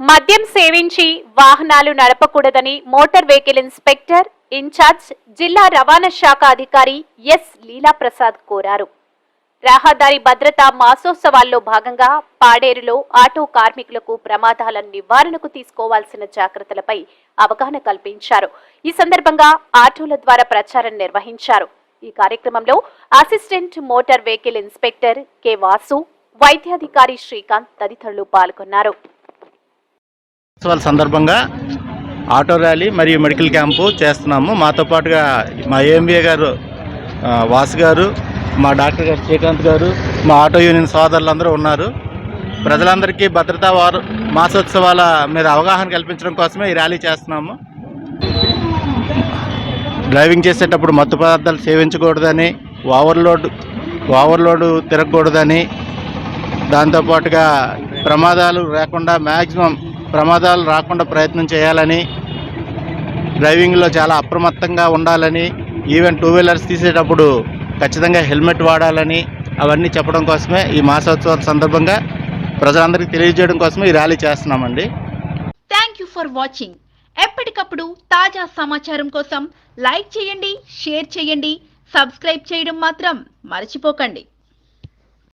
మద్యం సేవించి వాహనాలు నడపకూడదని మోటార్ వెహికల్ ఇన్స్పెక్టర్ ఇన్ఛార్జ్ జిల్లా రవాణా శాఖ అధికారి ఎస్ లీలాప్రసాద్ కోరారు. రహదారి భద్రతా మాసోత్సవాల్లో భాగంగా పాడేరులో ఆటో కార్మికులకు ప్రమాదాల నివారణకు తీసుకోవాల్సిన జాగ్రత్తలపై అవగాహన కల్పించారు. ఈ సందర్భంగా ఆటోల ద్వారా ప్రచారం నిర్వహించారు. ఈ కార్యక్రమంలో assistant motor vehicle inspector K Vasu వైద్యాధికారి శ్రీకాంత్ తదితరులు పాల్గొన్నారు. ఉత్సవాల సందర్భంగా ఆటో ర్యాలీ మరియు మెడికల్ క్యాంపు చేస్తున్నాము. మాతో పాటుగా మా ఏఎంబీఏ గారు వాసు గారు మా డాక్టర్ గారు శ్రీకాంత్ గారు మా ఆటో యూనియన్ సోదరులందరూ ఉన్నారు. ప్రజలందరికీ భద్రతా వారు మాసోత్సవాల మీద అవగాహన కల్పించడం కోసమే ఈ ర్యాలీ చేస్తున్నాము. డ్రైవింగ్ చేసేటప్పుడు మత్తు పదార్థాలు సేవించకూడదని ఓవర్లోడ్ ఓవర్లోడ్ తిరగకూడదని దాంతోపాటుగా ప్రమాదాలు లేకుండా మ్యాక్సిమం ప్రమాదాలు రాకుండా ప్రయత్నం చేయాలని డ్రైవింగ్లో చాలా అప్రమత్తంగా ఉండాలని ఈవెన్ టూ వీలర్స్ తీసేటప్పుడు ఖచ్చితంగా హెల్మెట్ వాడాలని అవన్నీ చెప్పడం కోసమే ఈ మాసోత్సవాల సందర్భంగా ప్రజలందరికీ తెలియజేయడం కోసమే ఈ ర్యాలీ చేస్తున్నామండి. థ్యాంక్ యూ ఫర్ వాచింగ్ ఎప్పటికప్పుడు తాజా సమాచారం కోసం లైక్ చేయండి షేర్ చేయండి సబ్స్క్రైబ్ చేయడం మాత్రం మర్చిపోకండి.